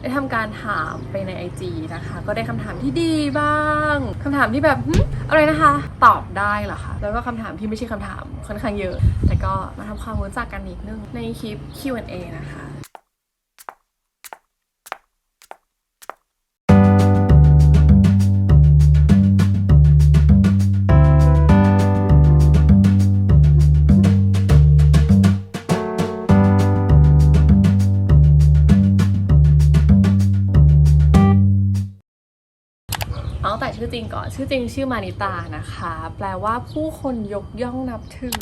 ได้ทำการถามไปใน IG นะคะ ก็ได้คำถามที่ดีบ้างคำถามที่แบบอะไรนะคะ ตอบได้เหรอคะแล้วก็คำถามที่ไม่ใช่คำถามค่อนข้างเยอะ แต่ก็มาทำความรู้จักกันอีกนึงในคลิป Q&A นะคะ จริงก่อน ชื่อจริงชื่อมานิตานะคะ แปลว่าผู้คนยกย่องนับถือ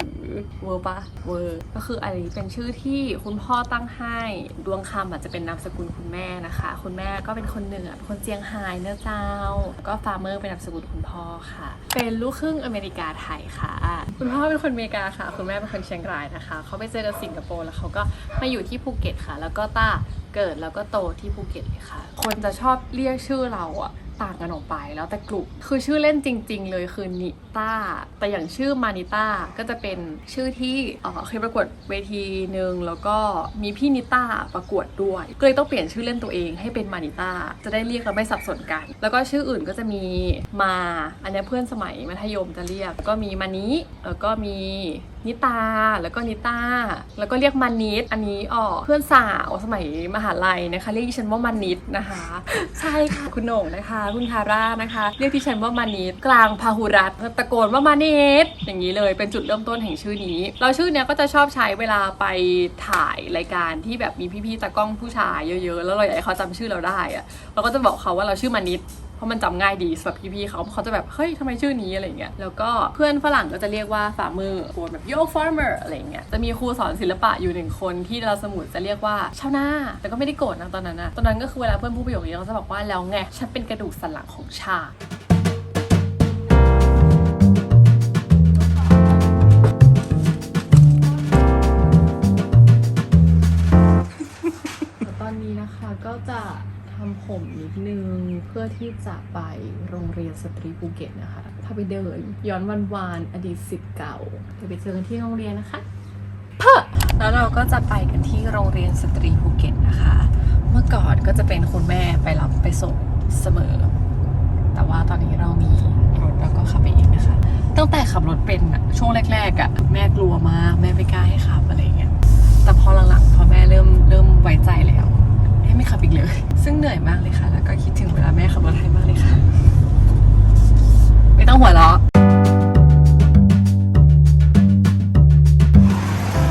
เวอร์ปะเวอร์ก็คืออันนี้เป็นชื่อที่คุณพ่อตั้งให้ ดวงคำอาจจะเป็นนามสกุลคุณแม่นะคะ คุณแม่ก็เป็นคนเหนือเป็นคนเจียงไฮ้เนื้อะเจ้าวก็ฟาร์เมอร์เป็นนามสกุลคุณพ่อค่ะ เป็นลูกครึ่งอเมริกาไทยค่ะ คุณพ่อเป็นคนอเมริกาค่ะ คุณแม่เป็นคนเชียงรายนะคะ เขาไปเจอกับสิงคโปร์แล้วเขาก็มาอยู่ที่ภูเก็ตค่ะ แล้วก็ต้าเกิดแล้วก็โตที่ภูเก็ตเลยค่ะ คนจะชอบเรียกชื่อเราอะ ต่างกันออกไปแล้วแต่กลุ่มคือชื่อเล่นจริง ๆ เลยคือนิต้าแต่อย่างชื่อมานิต้าก็จะเป็นชื่อที่เเคยประกวดเวทีหนึ่งแล้วก็มีพี่นิต้าประกวดด้วยก็เลยต้องเปลี่ยนชื่อเล่นตัวเองให้เป็นมานิต้าจะได้เรียกแล้วไม่สับสนกัน แล้วก็ชื่ออื่นก็จะมีมาอันนี้เพื่อนสมัยมัธยมจะเรียกก็มีมานิแล้วก็มี นิตา แล้วก็นิต้า แล้วก็เรียกมานิด อันนี้อ๋อเพื่อนสาวสมัยมหาลัยนะคะ เรียกดิฉันว่ามานิดนะคะ ใช่ค่ะ คุณโหน่งนะคะ คุณคาร่านะคะ เรียกดิฉันว่ามานิด กลางพาหุรัตตะโกนว่ามานิด อย่างนี้เลยเป็นจุดเริ่มต้นแห่งชื่อนี้ เราชื่อเนี้ยก็จะชอบใช้เวลาไปถ่ายรายการที่แบบมีพี่ๆตากล้องผู้ชายเยอะๆ แล้วเราอยากให้เขาจำชื่อเราได้อะเราก็จะบอกเขาว่าเราชื่อมานิด เพราะมันจำง่ายดีสำหรับพี่ๆเขาเขาจะแบบเฮ้ยทำไมชื่อนี้อะไรเงี้ยแล้วก็เพื่อนฝรั่งก็จะเรียกว่า farmer กวนแบบ yo farmer อะไรเงี้ยจะมีครูสอนศิลปะอยู่หนึ่งคนที่เราสมุดจะเรียกว่าชาวนาแต่ก็ไม่ได้โกรธนะตอนนั้นนะตอนนั้นก็คือเวลาเพื่อนพูดประโยคนี้เขาจะบอกว่าแล้วไงฉันเป็นกระดูกสันหลังของชาติำผมนิดนึง เพื่อที่จะไปโรงเรียนสตรีภูเก็ตนะคะพาไปเดิน ย้อนวันวานอดีตสิทธิ์เก่าเดี๋ยวไปเจอกันที่โรงเรียนนะคะเพอแล้วเราก็จะไปกันที่โรงเรียนสตรีภูเก็ตนะคะ เมื่อก่อนก็จะเป็นคุณแม่ไปรับไปส่งเสมอ แต่ว่าตอนนี้เรามีรถแล้วก็ขับไปเองนะคะ ตั้งแต่ขับรถเป็นช่วงแรกๆอะแม่กลัวมากแม่ไม่กล้าให้ขับอะไรเงี้ยแต่พอหลังๆพอแม่เริ่มเริ่มไว้ใจแล้ว ให้ไม่ขับอีกเลย ซึ่งเหนื่อยมากเลยค่ะ แล้วก็คิดถึงเวลาแม่ขับรถให้มากเลยค่ะ ไม่ต้องหัวเราะ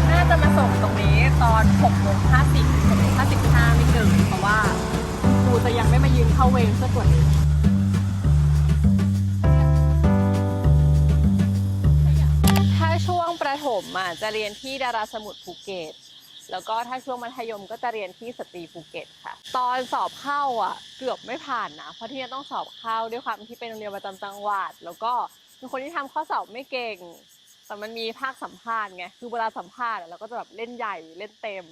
น่าจะมาส่งตรงนี้ตอน6โมง50 6โมง55ไม่เกินเพราะว่าครูจะยังไม่มายืนเข้าเวรสักกว่านี้ถ้าช่วงประถมอะจะเรียนที่ดาราสมุทรภูเก็ต แล้วก็ถ้าช่วงมัธยมก็จะเรียนที่สตรีภูเก็ตค่ะ ตอนสอบเข้าอะเกือบไม่ผ่านนะเพราะที่นี่ต้องสอบเข้าด้วยความที่เป็นโรงเรียนประจำจังหวัด แล้วก็เป็นคนที่ทำข้อสอบไม่เก่ง แต่มันมีภาคสัมภาษณ์ไงคือเวลาสัมภาษณ์เราก็จะแบบเล่นใหญ่เล่นเต็ม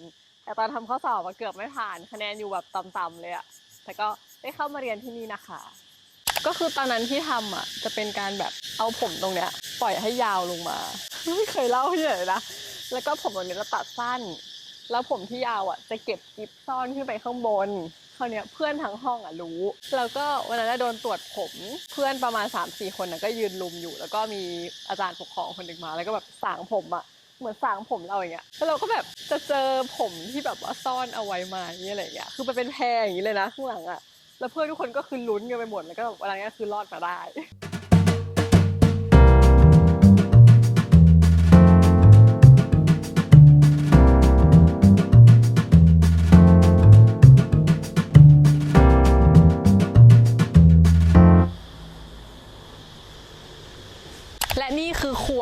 แต่ตอนทำข้อสอบอะเกือบไม่ผ่านคะแนนอยู่แบบต่ำๆเลยอะแต่ก็ได้เข้ามาเรียนที่นี่นะคะ ก็คือตอนนั้นที่ทำอะจะเป็นการแบบเอาผมตรงเนี้ย ปล่อยให้ยาวลงมาไม่เคยเล่าที่ไหนนะแล้วก็ผมตรงนี้ยจะตัดสั้น แล้วผมที่ยาวอะจะเก็บกิฟซ่อนขึ้นไปข้างบนคราวเนี้ยเพื่อนทั้งห้องอะรู้ แล้วก็วันนั้นโดนตรวจผมเพื่อนประมาณ 3 4 คนน่ะก็ยืนลุมอยู่ แล้วก็มีอาจารย์ปกครองคนหนึ่งมา แล้วก็แบบสางผมอะเหมือนสางผมเราอย่างเงี้ย แล้วเราก็แบบจะเจอผมที่แบบว่าซ่อนเอาไว้มาอย่างเงี้ยอะไรอย่างเงี้ย คือมันเป็นแพรอย่างงี้เลยนะข้างหลังอะ แล้วเพื่อนทุกคนก็คือลุ้นกันไปหมด แล้วก็แบบวันนั้นก็คือรอดมาได้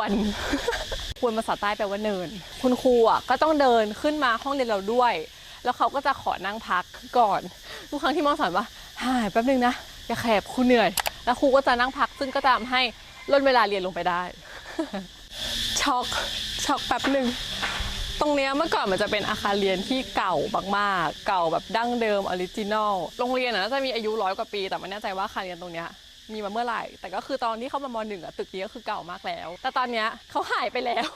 วรควรภาษาใต้แปลว่าเนิน คุณครูอะก็ต้องเดินขึ้นมาห้องเรียนเราด้วย แล้วเขาก็จะขอนั่งพักก่อนทุกครั้งที่มอสอนว่าหายแป๊บนึงนะอย่าแขบครูเหนื่อย แล้วครูก็จะนั่งพักซึ่งก็จะทำให้ลดเวลาเรียนลงไปได้ ช็อกช็อกแป๊บหนึ่งตรงเนี้ยเมื่อก่อนมันจะเป็นอาคารเรียนที่เก่ามากๆ เก่าแบบดั้งเดิมออริจินอลโรงเรียนอะน่าจะมีอายุร้อยกว่าปี แต่ไม่แน่ใจว่าอาคารเรียนตรงเนี้ย มีมาเมื่อไหร่ แต่ก็คือตอนที่เข้ามามหนึ่งอะตึกนี้ก็คือเก่ามากแล้ว แต่ตอนเนี้ยเขาหายไปแล้ว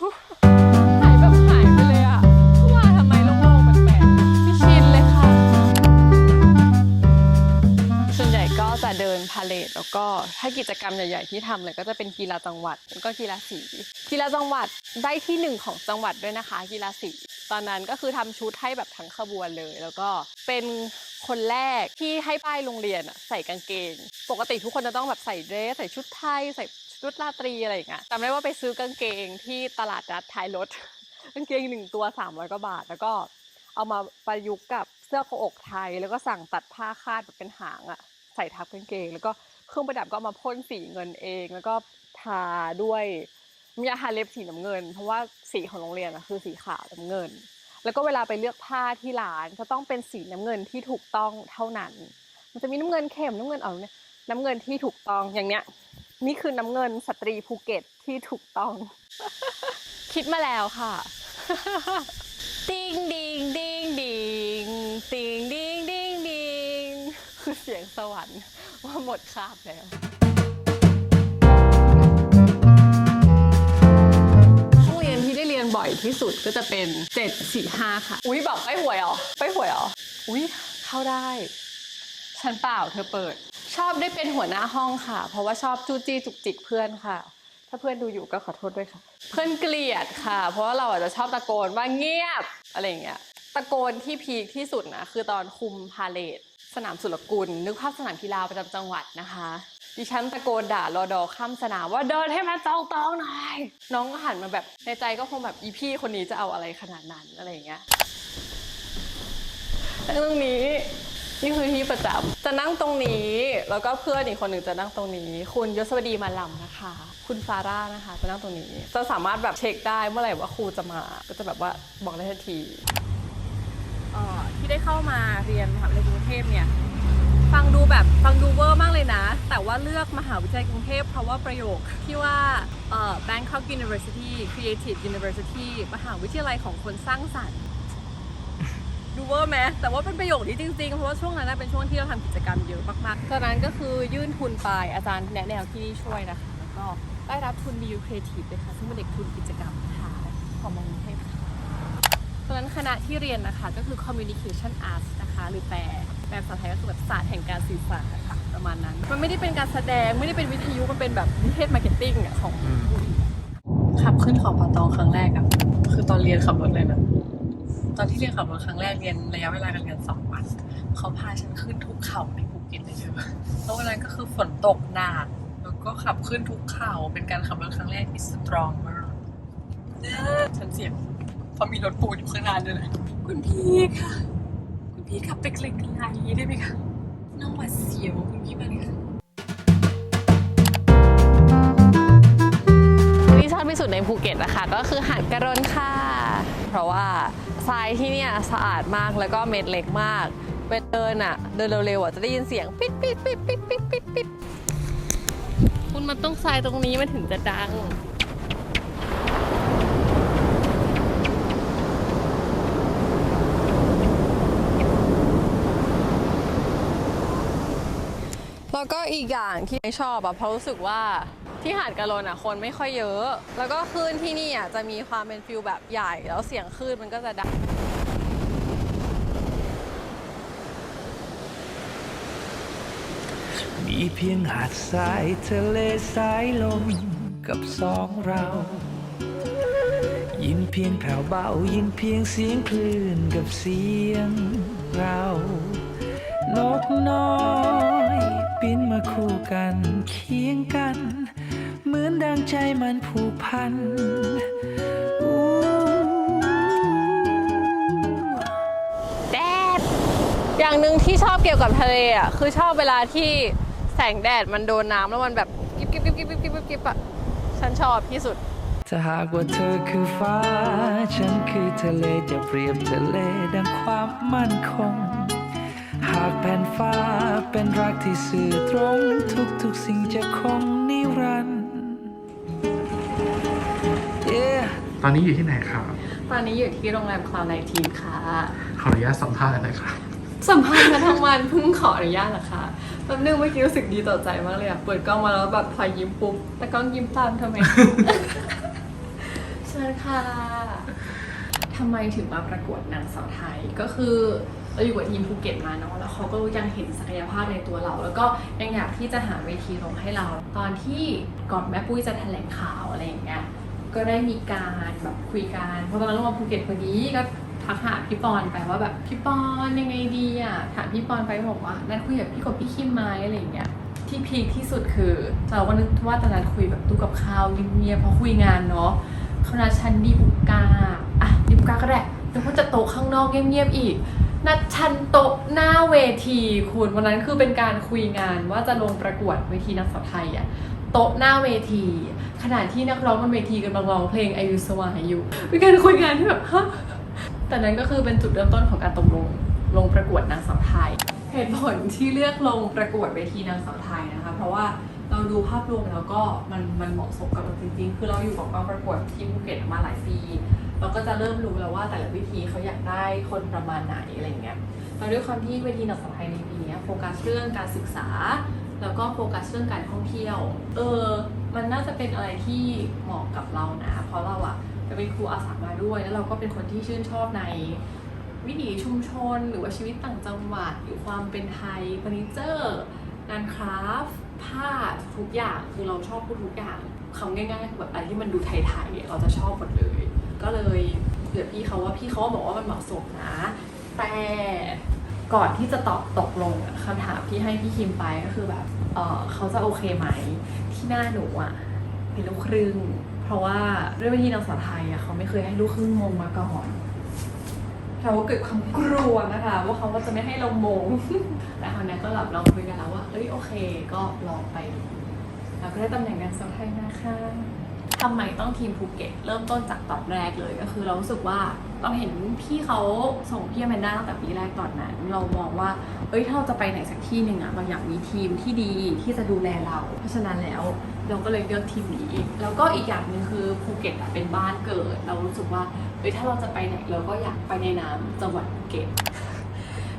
หายแบบหายไปเลยอะก็ว่าทำไมโล่งๆแปลกไม่ชินเลยค่ะ ส่วนใหญ่ก็จะเดินพาเลทแล้วก็ถ้ากิจกรรมใหญ่ๆที่ทำเลยก็จะเป็นกีฬาจังหวัดแล้วก็กีฬาสี กีฬาจังหวัดได้ที่หนึ่งของจังหวัดด้วยนะคะ กีฬาสี ตอนนั้นก็คือทำชุดให้แบบทั้งขบวนเลย แล้วก็เป็นคนแรกที่ให้ป้ายโรงเรียนใส่กางเกง ปกติทุกคนจะต้องแบบใส่เดรสใส่ชุดไทยใส่ชุดราตรีอะไรอย่างเงี้ยจำได้ว่าไปซื้อกางเกงที่ตลาดนัดท้ายรถกางเกงหนึ่งตัว300กว่าบาท แล้วก็เอามาประยุกต์กับเสื้อโคอกไทย แล้วก็สั่งตัดผ้าคาดแบบเป็นหางอะใส่ทับกางเกง แล้วก็เครื่องประดับก็มาพ่นสีเงินเอง แล้วก็ทาด้วย มียาทาเล็บสีน้ำเงิน เพราะว่าสีของโรงเรียนอะคือสีขาวน้ำเงิน แล้วก็เวลาไปเลือกผ้าที่ร้านจะต้องเป็นสีน้ำเงินที่ถูกต้องเท่านั้น มันจะมีน้ำเงินเข้มน้ำเงินอ่อนเนี่ยน้ำเงินที่ถูกต้องอย่างเนี้ยนี่คือน้ำเงินสตรีภูเก็ตที่ถูกต้อง คิดมาแล้วค่ะติงดิงดิงดิงติงดิงดิงดิงคือเสียงสวรรค์ว่าหมดคาบแล้ว บ่อยที่สุดก็จะเป็น 7 4 5 ค่ะ อุ้ยบอกไปหวยเหรอไปหวยเหรออุ้ยเข้าได้ฉันเปล่าเธอเปิด ชอบได้เป็นหัวหน้าห้องค่ะ เพราะว่าชอบจู้จี้จุกจิกเพื่อนค่ะ ถ้าเพื่อนดูอยู่ก็ขอโทษด้วยค่ะ เพื่อนเกลียดค่ะ เพราะว่าเราอาจจะชอบตะโกนว่าเงียบอะไรอย่างเงี้ยตะโกนที่พีคที่สุดนะคือตอนคุมพาเลทสนามสุรกุลนึกภาพสนามกีฬาประจำจังหวัดนะคะ ดิฉันตะโกนด่ารอดอข้ามสนามว่าเดินให้มันตรงๆหน่อย น้องก็หันมาแบบในใจก็คงแบบอีพี่คนนี้จะเอาอะไรขนาดนั้นอะไรอย่างเงี้ยนั่งตรงนี้นี่คือที่ประจำจะนั่งตรงนี้ แล้วก็เพื่อนอีกคนหนึ่งจะนั่งตรงนี้ คุณยศวดีมาลำนะคะ คุณฟาร่านะคะ จะนั่งตรงนี้ จะสามารถแบบเช็คได้เมื่อไหร่ว่าครูจะมา ก็จะแบบว่าบอกได้ทันทีที่ได้เข้ามาเรียนมหาวิทยาลัยกรุงเทพเนี่ย ฟังดูแบบฟังดูเวอร์มากเลยนะ แต่ว่าเลือกมหาวิทยาลัยกรุงเทพเพราะว่าประโยคที่ว่าเอ่อ Bangkok University Creative University มหาวิทยาลัยของคนสร้างสรรค์ดูเวอร์ไหมแต่ว่าเป็นประโยคนี้จริงๆ เพราะว่าช่วงนั้นนะเป็นช่วงที่เราทำกิจกรรมเยอะมากๆตอนนั้นก็คือยื่นทุนไปอาจารย์แนะแนวที่นี่ช่วยนะคะ แล้วก็ได้รับทุน BU Creative เลยค่ะ ซึ่งเป็นเด็กทุนกิจกรรมนะคะของมอกรุงเทพค่ะตอนนั้นคณะที่เรียนนะคะก็คือ Communication Arts นะคะ หรือแปล แปลภาษาไทยก็คือแบบศาสตร์แห่งการสื่อสารค่ะประมาณนั้น มันไม่ได้เป็นการแสดงไม่ได้เป็นวิทยุมันเป็นแบบนิเทศมาร์เก็ตติ้งอะของขับขึ้นเขาปะตองครั้งแรกอะคือตอนเรียนขับรถเลยนะตอนที่เรียนขับรถครั้งแรกเรียนระยะเวลาการเรียนสองวันเขาพาฉันขึ้นทุกเขาในภูเก็ตเลยใช่ไหมแล้ววันนั้นก็คือฝนตกหนักแล้วก็ขับขึ้นทุกเขาเป็นการขับรถครั้งแรกที่สตรองมากฉันเสียงเพราะมีรถปูนอยู่ข้างหน้าด้วยนะคุณพี่ค่ะ คุณพี่ขับไปไกลๆได้ไหมคะน้องหวาดเสียวคุณพี่มาเลยค่ะที่ชอบที่สุดในภูเก็ตนะคะก็คือหาดกระรนค่ะ เพราะว่าทรายที่เนี่ยสะอาดมากแล้วก็เม็ดเล็กมากเวลาเดินอะ เดินเร็วๆอะจะได้ยินเสียงปิดปิดปิดปิดปิดปิดปิดคุณมันต้องทรายตรงนี้มันถึงจะดัง แล้วก็อีกอย่างที่ไม่ชอบอะเพราะรู้สึกว่าที่หาดกะโลนอะคนไม่ค่อยเยอะ แล้วก็คลื่นที่นี่อะจะมีความเป็นฟิลแบบใหญ่ แล้วเสียงคลื่นมันก็จะดังมีเพียงหาดทรายทะเลสายลมกับสองเรา ยินเพียงแผ่วเบา ยินเพียงเสียงคลื่นกับเสียงเรา นกน้อยบิน มาคู่กันเคียงกัน เหมือนดังใจมันผูกพันอู้แดด อย่างหนึ่งที่ชอบเกี่ยวกับทะเลอะคือชอบเวลาที่แสงแดดมันโดนน้ำแล้วมันแบบกิบกิบกิบกิบกิบกิบกิบอะฉันชอบที่สุด ถ้าหากว่าเธอคือฟ้า ฉันคือทะเลจะเปรียบทะเลดังความมั่นคงหากแผ่นฟ้าเป็นรักที่สื่อตรง ทุกๆสิ่งจะคงนิรันดร์ Yeah ตอนนี้อยู่ที่ไหนครับ ตอนนี้อยู่ที่โรงแรมคลาวไนทีนค่ะ ขออนุญาตสัมภาษณ์หน่อยครับ สัมภาษณ์มาทั้งวันเพิ่งขออนุญาตเหรอคะแป๊บนึงเมื่อกี้รู้สึกดีต่อใจมากเลยอะเปิดกล้องมาแล้วแบบพลอยยิ้มปุ๊บแต่กล้องยิ้มตามทำไม เชิญค่ะ ทำไมถึงมาประกวดนางสาวไทยก็คือ เราอยู่กับทีมภูเก็ตมาเนาะแล้วเขาก็ยังเห็นศักยภาพในตัวเรา แล้วก็ยังอยากที่จะหาเวทีลงให้เรา ตอนที่ก่อนแม่ปุ้ยจะแถลงข่าวอะไรอย่างเงี้ยก็ได้มีการแบบคุยกันเพราะตอนนั้นเรามาภูเก็ตพอดีก็ทักหาพี่ปอนไปว่าแบบพี่ปอนยังไงดีอะถามพี่ปอนไปบอกว่านัดคุยกับพี่กบพี่คิมไหมอะไรอย่างเงี้ยที่พีคที่สุดคือเราก็นึกว่าตอนนั้นคุยแบบตู้กับข้าวเงียบๆเพราะคุยงานเนาะเขานัดชันดีบุกกาอะดีบุกกาก็ได้แต่ว่าจะโตข้างนอกเงียบๆอีก นัดชันโต๊ะหน้าเวทีคุณวันนั้นคือเป็นการคุยงานว่าจะลงประกวดเวทีนักสาวไทยอะโต๊ะหน้าเวที ขณะที่นักร้องบนเวทีกำลังร้องเพลงอวิวสวายอยู่เป็นการคุยงานที่แบบฮะแต่นั้นก็คือเป็นจุดเริ่มต้นของการตกลงลงประกวดนางสาวไทยเหตุผลที่เลือกลงประกวดเวทีนางสาวไทยนะคะ เพราะว่าเราดูภาพรวมแล้วก็มันมันเหมาะสมกับเราจริงๆ คือเราอยู่กับกองประกวดที่ภูเก็ตมาหลายปี เราก็จะเริ่มรู้แล้วว่าแต่ละวิธีเขาอยากได้คนประมาณไหนอะไรเงี้ยแล้วด้วยความที่เวทีนางสาวไทยในปีนี้โฟกัสเรื่องการศึกษา แล้วก็โฟกัสเรื่องการท่องเที่ยว เออ มันน่าจะเป็นอะไรที่เหมาะกับเรานะ เพราะเราอะจะเป็นครูอาสามาด้วย แล้วเราก็เป็นคนที่ชื่นชอบในวิถีชุมชน หรือว่าชีวิตต่างจังหวัดหรือความเป็นไทยเฟอร์นิเจอร์งานคราฟต์ผ้าทุกอย่างคือเราชอบทุกอย่างคำง่ายๆคือแบบอะไรที่มันดูไทยๆเราจะชอบหมดเลย ก็เลยเผื่อพี่เขาว่าพี่เขาบอกว่ามันเหมาะสมนะ แต่ก่อนที่จะตอบตกลงคำถามที่ให้พี่คิมไปก็คือแบบเออเขาจะโอเคไหมที่หน้าหนูอะเป็นลูกครึ่ง เพราะว่าเรื่องวิธีนางสาวไทยอะเขาไม่เคยให้ลูกครึ่งมงมาก่อนเราก็เกิดความกลัวนะคะ ว่าเขาก็จะไม่ให้เรามงแต่คราวนี้ก็หลับลองคุยกันแล้วว่าเอ้ยโอเค ก็ลองไปดูแล้วก็ได้ตำแหน่งนางสาวไทยนะคะ ทำไมต้องทีมภูเก็ตเริ่มต้นจากตอนแรกเลยก็คือเรารู้สึกว่าเราเห็นพี่เขาส่งพี่อแมนด้าตั้งแต่ปีแรกตอนนั้น เรามองว่า เอ้ยถ้าเราจะไปไหนสักที่หนึ่งอะเราอยากมีทีมที่ดีที่จะดูแลเรา เพราะฉะนั้นแล้วเราก็เลยเลือกทีมนี้แล้วก็อีกอย่างหนึ่งคือภูเก็ตอะเป็นบ้านเกิด เรารู้สึกว่าเอ้ยถ้าเราจะไปไหนเราก็อยากไปในน้ำจังหวัดภูเก็ต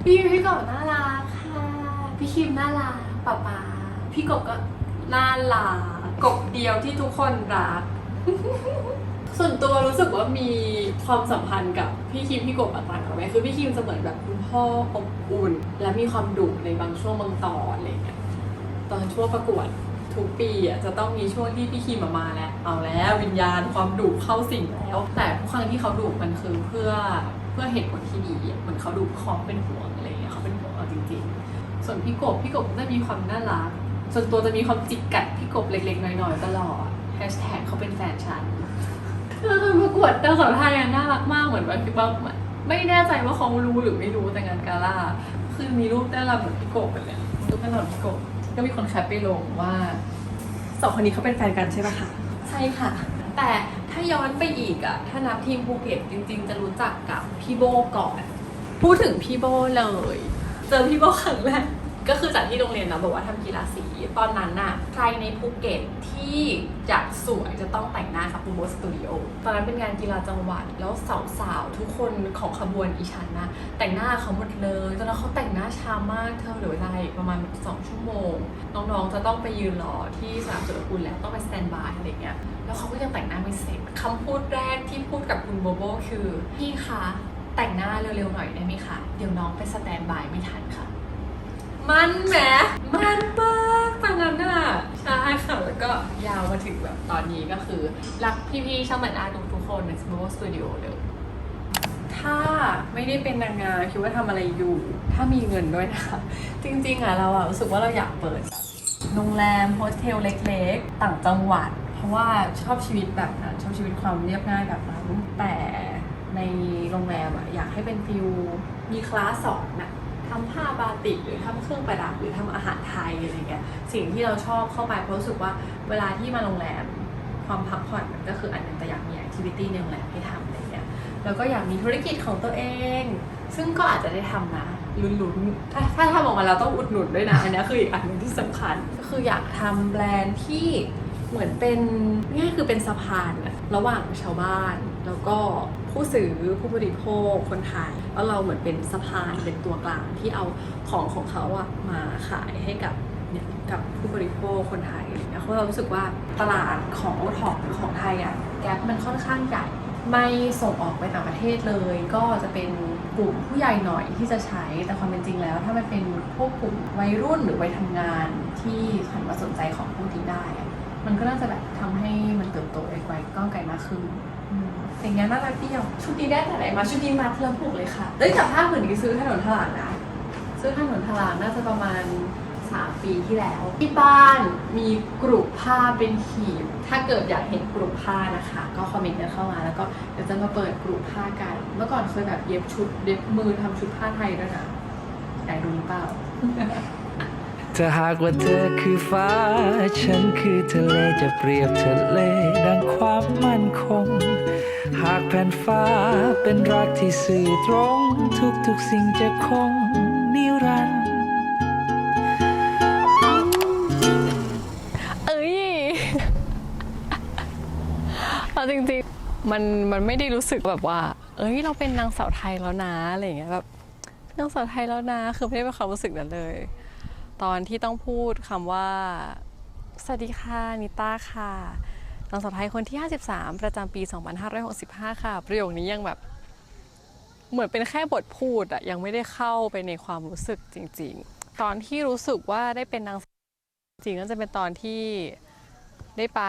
พี่พี่กบน่ารักค่ะพี่คิมน่ารักป๊าป๊าพี่กบก็น่ารัก กบเดียวที่ทุกคนรัก ส่วนตัวรู้สึกว่ามีความสัมพันธ์กับพี่คิมพี่กบต่างกันไหมคือพี่คิมจะเหมือนแบบคุณพ่ออบอุ่น และมีความดุในบางช่วงบางตอนอะไรเงี้ยตอนช่วงประกวดทุกปีอะจะต้องมีช่วงที่พี่คิมมาแล้วเอาแล้ววิญญาณความดุเข้าสิงแล้ว แต่ทุกครั้งที่เขาดุมันคือเพื่อเพื่อเหตุผลที่ดีเหมือนเขาดุเพราะเขาเป็นห่วงอะไรเงี้ยเขาเป็นห่วงเราจริง ๆ ส่วนพี่กบพี่กบก็จะมีความน่ารัก ส่วนตัวจะมีความจิกกัดพี่กบเล็กๆ น้อยๆตลอดแฮชแท็กเขาเป็นแฟนฉันแล้วคือประกวดนางสาวไทยอะน่ารักมากเหมือนแบบพี่ป๊อปไม่แน่ใจว่าเขารู้หรือไม่รู้แต่งานกาล่าคือมีรูปน่ารักเหมือนพี่กบไปเลยรูปน่ารักเหมือนพี่กบก็มีคนแคปไปลงว่าสองคนนี้เขาเป็นแฟนกันใช่ปะคะใช่ค่ะ แต่ถ้าย้อนไปอีกอะถ้านับทีมภูเก็ตจริง ๆ จะรู้จักกับพี่โบก่อน พูดถึงพี่โบเลย เจอพี่โบครั้งแรก ก็คือจากที่โรงเรียนนะบอกว่าทำกีฬาสีตอนนั้นน่ะใครในภูเก็ตที่อยากสวยจะต้องแต่งหน้ากับภูโบสตูดิโอตอนนั้นเป็นงานกีฬาจังหวัดแล้วสาวๆทุกคนของขบวนอีชันนะแต่งหน้าเขาหมดเลยตอนนั้นเขาแต่งหน้าช้ามากเธอเหลือเวลาประมาณสองชั่วโมง น้องๆจะต้องไปยืนรอที่สนามสุรกุลแล้วต้องไปสแตนบายอะไรเงี้ยแล้วเขาก็ยังแต่งหน้าไม่เสร็จคำพูดแรกที่พูดกับคุณโบโบคือพี่คะแต่งหน้าเร็วๆหน่อยได้ไหมคะเดี๋ยวน้องไปสแตนบายไม่ทันค่ะ มันแหมมันมากตอนนั้นน่ะใช่ค่ะแล้วก็ยาวมาถึงแบบตอนนี้ก็คือ รักพี่ๆช่างแต่งหน้าทุกๆคนใน Small Studio เลยถ้าไม่ได้เป็นนางงามคิดว่าทำอะไรอยู่ ถ้ามีเงินด้วยนะคะจริงๆอะเราอะรู้สึกว่าเราอยากเปิดโรงแรมโฮสเทลเล็กๆ ต่างจังหวัด เพราะว่าชอบชีวิตแบบนั้นชอบชีวิตความเรียบง่ายแบบนั้นแต่ในโรงแรมอะอยากให้เป็นฟิลมีคลาสสอนน่ะ ทำผ้าบาติกหรือทำเครื่องประดับหรือทำอาหารไทยอะไรเงี้ยสิ่งที่เราชอบเข้าไปเพราะรู้สึกว่าเวลาที่มาโรงแรมความพักผ่อนมันก็คืออันนึงแต่อยากมีแอคทิวิตี้ในโรงแรมให้ทำอะไรเงี้ยแล้วก็อยากมีธุรกิจของตัวเอง ซึ่งก็อาจจะได้ทำนะลุ้นๆถ้าถ้าทำออกมาแล้วต้องอุดหนุนด้วยนะอันนี้คืออีกอันหนึงที่สำคัญก็คืออยากทำแบรนด์ที่เหมือนเป็นง่คือเป็นสะพานระหว่างชาวบ้าน แล้วก็ผู้ซื้อผู้บริโภคคนไทยแล้วเราเหมือนเป็นสะพานเป็นตัวกลางที่เอาของของเขาอะมาขายให้กับเนี่ยกับผู้บริโภคคนไทยเนี่ยเพราะเรารู้สึกว่าตลาดของโอท็อปของไทยอะแกลมันค่อนข้างใหญ่ไม่ส่งออกไปต่างประเทศเลย ก็จะเป็นกลุ่มผู้ใหญ่หน่อยที่จะใช้ แต่ความเป็นจริงแล้ว ถ้ามันเป็นพวกกลุ่มวัยรุ่นหรือวัยทำงานที่หันมาสนใจของพวกนี้ได้ มันก็น่าจะแบบทำให้มันเติบโตไปไกลก้าวไกลมากขึ้น อืมอย่างเงี้ยน่ารักเดียว ชุดนี้ได้แต่ไหนมา ชุดนี้มาเพื่อผูกเลยค่ะเอ้ยแต่ผ้าผืนนี้ซื้อถนนทลางนะ ซื้อถนนทลางน่าจะประมาณ 3 ปีที่แล้ว ที่บ้านมีกลุ่มผ้าเป็นหีบ ถ้าเกิดอยากเห็นกลุ่มผ้านะคะ ก็คอมเมนต์กันเข้ามาแล้วก็เดี๋ยวจะมาเปิดกลุ่มผ้ากัน เมื่อก่อนเคยแบบเย็บชุดเย็บมือทำชุดผ้าไทยด้วยนะอยากดูหรือเปล่า ถ้าหากว่าเธอคือฟ้า ฉันคือทะเลจะเปรียบทะเลดังความมั่นคง หากแผ่นฟ้าเป็นรักที่สื่อตรง ทุกๆสิ่งจะคงนิรันดร์เอ้ยเอาจริงๆมันมันไม่ได้รู้สึกแบบว่า เอ้ยเราเป็นนางสาวไทยแล้วนะอะไรอย่างเงี้ยแบบนางสาวไทยแล้วนะคือไม่ได้เป็นความรู้สึกนั้นเลย ตอนที่ต้องพูดคำว่า สวัสดีค่ะ นิต้าค่ะนางสาวไทยคนที่ 53 ประจำปี 2565 ค่ะ ประโยคนี้ยังแบบ เหมือนเป็นแค่บทพูดอะยังไม่ได้เข้าไปในความรู้สึกจริง ๆ ตอนที่รู้สึกว่าได้เป็นนางจริงก็จะเป็นตอนที่ได้ไป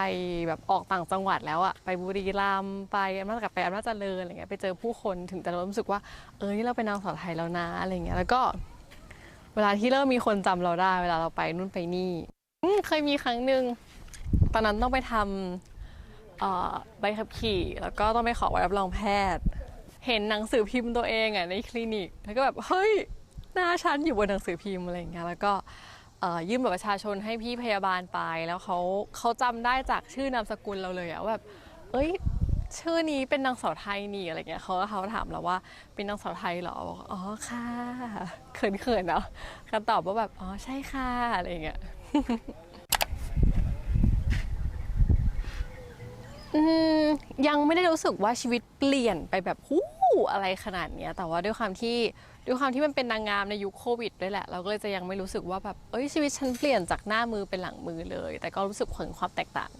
แบบออกต่างจังหวัดแล้วอะไปบุรีรัมย์ไปอำนาจกับไปอำนาจเจริญอะไรเงี้ยไปเจอผู้คนถึงจะรู้สึกว่า เออนี่เราเป็นนางสาวไทยแล้วนะอะไรเงี้ยแล้วก็ เวลาที่เริ่มมีคนจำเราได้ เวลาเราไปนู่นไปนี่เคยมีครั้งหนึ่งตอนนั้นต้องไปทำใบขับขี่ แล้วก็ต้องไปขอใบรับรองแพทย์ เห็นหนังสือพิมพ์ตัวเองอะในคลินิก แล้วก็แบบเฮ้ยหน้าฉันอยู่บนหนังสือพิมพ์อะไรอย่างเงี้ยแล้วก็ยื่นบัตรประชาชนให้พี่พยาบาลไป แล้วเขาเขาจำได้จากชื่อนามสกุลเราเลยอะว่าแบบ เอ้ย ชื่อนี้เป็นนางสาวไทยนี่อะไรเงี้ยเขาเขาถามเราว่าเป็นนางสาวไทยเหรอบอกอ๋อค่ะเขินเขินๆเนาะคำตอบว่าแบบอ๋อใช่ค่ะอะไรเงี้ยอืมยังไม่ได้รู้สึกว่าชีวิตเปลี่ยนไปแบบหู้อะไรขนาดเนี้ยแต่ว่าด้วยความที่ด้วยความที่มันเป็นนางงามในยุคโควิดด้วยแหละ เราก็เลยจะยังไม่รู้สึกว่าแบบเอ้ยชีวิตฉันเปลี่ยนจากหน้ามือเป็นหลังมือเลย แต่ก็รู้สึกถึงความแตกต่าง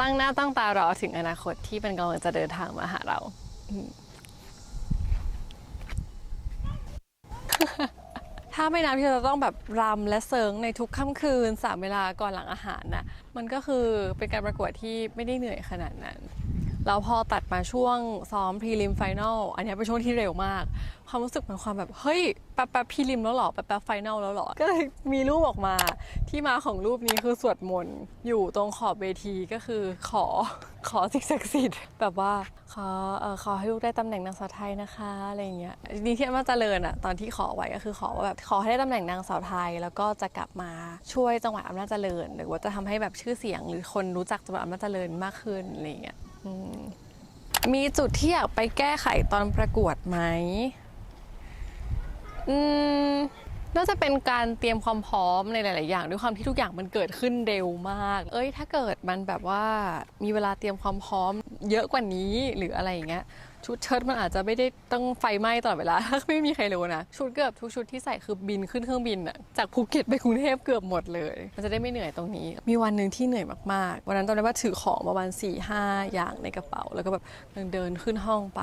ตั้งหน้าตั้งตารอถึงอนาคตที่เป็นกำลังจะเดินทางมาหาเรา ถ้าไม่นับที่เราต้องแบบรำและเซิงในทุกค่ำคืนสามเวลาก่อนหลังอาหารน่ะมันก็คือเป็นการประกวดที่ไม่ได้เหนื่อยขนาดนั้น แล้วพอตัดมาช่วงซ้อมพรีลิมไฟแนลอันนี้เป็นช่วงที่เร็วมาก ความรู้สึกเป็นความแบบเฮ้ยแป๊บแป๊บพรีลิมแล้วหรอแป๊บแป๊บไฟแนลแล้วหรอ ก็เลยมีรูปออกมา ที่มาของรูปนี้คือสวดมนต์อยู่ตรงขอบเวทีก็คือขอขอสิ่งศักดิ์สิทธิ์แบบว่าขอเออขอให้ลูกได้ตำแหน่งนางสาวไทยนะคะอะไรอย่างเงี้ยนี่ที่อำนาเจริญอะตอนที่ขอไว้ก็คือขอว่าแบบขอให้ได้ตำแหน่งนางสาวไทย แล้วก็จะกลับมาช่วยจังหวัดอำนาจเจริญ หรือว่าจะทำให้แบบชื่อเสียง หรือคนรู้จักจังหวัดอำนาจเจริญมากขึ้นอะไรอย่างเงี้ย มีจุดที่อยากไปแก้ไขตอนประกวดไหม อืม น่าจะเป็นการเตรียมความพร้อมในหลาย ๆ อย่าง ด้วยความที่ทุกอย่างมันเกิดขึ้นเร็วมาก เอ้ย ถ้าเกิดมันแบบว่ามีเวลาเตรียมความพร้อมเยอะกว่านี้หรืออะไรอย่างเงี้ย ชุดเชิ้ตมันอาจจะไม่ได้ต้องไฟไหม้ตลอดเวลา ไม่มีใครรู้นะ ชุดเกือบทุกชุดที่ใส่คือบินขึ้นเครื่องบินอะจากภูเก็ตไปกรุงเทพเกือบหมดเลย มันจะได้ไม่เหนื่อยตรงนี้ มีวันหนึ่งที่เหนื่อยมากๆ วันนั้นตอนนั้นว่าถือของประมาณ4ี่ห้าอย่างในกระเป๋า แล้วก็แบบเดินขึ้นห้องไป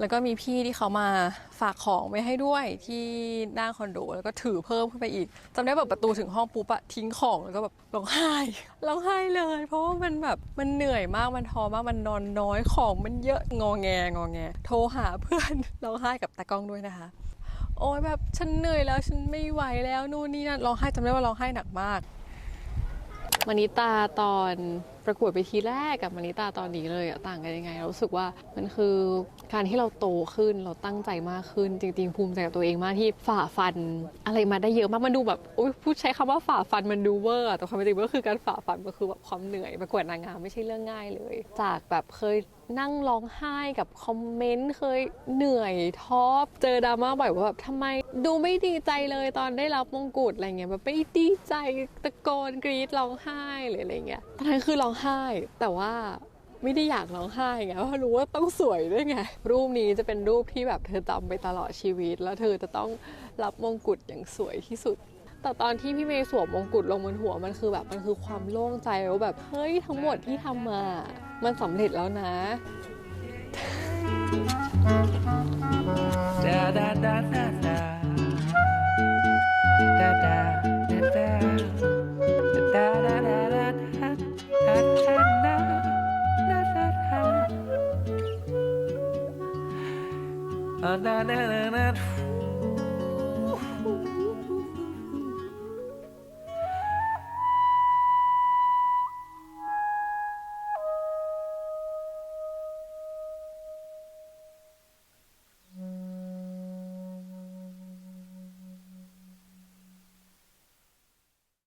แล้วก็มีพี่ที่เขามาฝากของไว้ให้ด้วยที่หน้าคอนโดแล้วก็ถือเพิ่มขึ้นไปอีกจำได้แบบประตูถึงห้องปุ๊บอะทิ้งของแล้วก็แบบร้องไห้ร้องไห้เลย เพราะว่ามันแบบมันเหนื่อยมากมันท้อมากมันนอนน้อยของมันเยอะงอแงงอแง โทรหาเพื่อนร้องไห้กับตากล้องด้วยนะคะโอ้ยแบบฉันเหนื่อยแล้วฉันไม่ไหวแล้วนู่นนี่นั่นร้องไห้จำได้ว่าร้องไห้หนักมากมานิตาตอน ประกวดเวทีแรกกับมาริตาตอนนี้เลยต่างกันยังไงเรารู้สึกว่ามันคือการที่เราโตขึ้นเราตั้งใจมากขึ้น จริงๆภูมิใจกับตัวเองมากที่ฝ่าฟันอะไรมาได้เยอะมากมันดูแบบพูดใช้คำว่าฝ่าฟันมันดูเวอร์แต่ความจริงก็คือการฝ่าฟันก็คือแบบความเหนื่อยประกวดนางงามไม่ใช่เรื่องง่ายเลย จากแบบเคย นั่งร้องไห้กับคอมเมนต์เคยเหนื่อยท้อเจอดราม่าบ่อยว่าแบบทำไมดูไม่ดีใจเลยตอนได้รับมงกุฎอะไรเงี้ยแบบไม่ดีใจตะโกนกรีดร้องไห้หรืออะไรเงี้ยตอนนั้นคือร้องไห้แต่ว่าไม่ได้อยากร้องไห้ไงเพราะรู้ว่าต้องสวยด้วยไงรูปนี้จะเป็นรูปที่แบบเธอจำไปตลอดชีวิต แล้วเธอจะต้องรับมงกุฎอย่างสวยที่สุดแต่ตอนที่พี่เมย์สวมมงกุฎลงบนหัวมันคือแบบมันคือความโล่งใจว่าแบบเฮ้ยทั้งหมดที่ทำมามันสำเร็จแล้วนะ Da da da da da. Da da da da. Da da da da da. Da da da. Da da da. Ah, da da da da.